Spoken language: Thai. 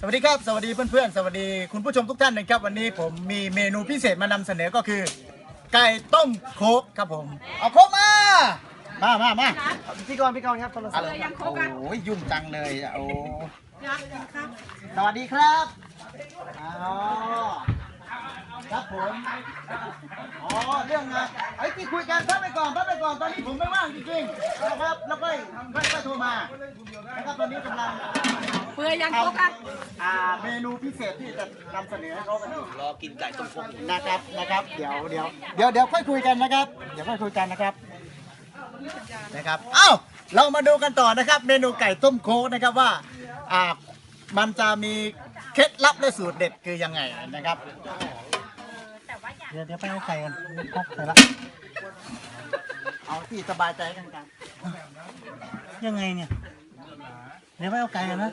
สวัสดีครับ สวัสดีเพื่อนๆ สวัสดีคุณผู้ชมทุกท่านนะครับ วันนี้ผมมีเมนูพิเศษมานำเสนอก็คือ ไก่ต้มโคกครับผม เอาโคกมา มามามาพี่กรณ์พี่กรณ์ครับโทรศัพท์โอ้ยยุ่งจังเลยอะโอ้ยักษ์ครับสวัสดีครับอ๋อครับผมอ๋อเรื่องงานไอ้ที่คุยกันพักไปก่อนพักไปก่อนตอนนี้ผมไม่ว่างจริงๆนะครับแล้วก็ค่อยๆโทรมานะครับตอนนี้กำลังเปื่อยยังโคกันอ่าเมนูพิเศษที่จะนำเสนอให้เขากันอยู่รอกินไก่ต้มโคกนะครับนะครับ เดี๋ยวเดี๋ยวเดี๋ยวเดี๋ยวค่อยคุยกันนะครับ เดี๋ยวค่อยคุยกันนะครับนะครับเอ้าเรามาดูกันต่อนะครับ เมนูไก่ต้มโค้กนะครับว่าอ่ามันจะมีเคล็ดลับและสูตรเด็ดคือยังไงนะครับเดี๋ยวเดี๋ยวไปเอาไก่กันครบไปละเอาที่สบายใจกันกันยังไงเนี่ยเดี๋ยวไปเอาไก่กันนะ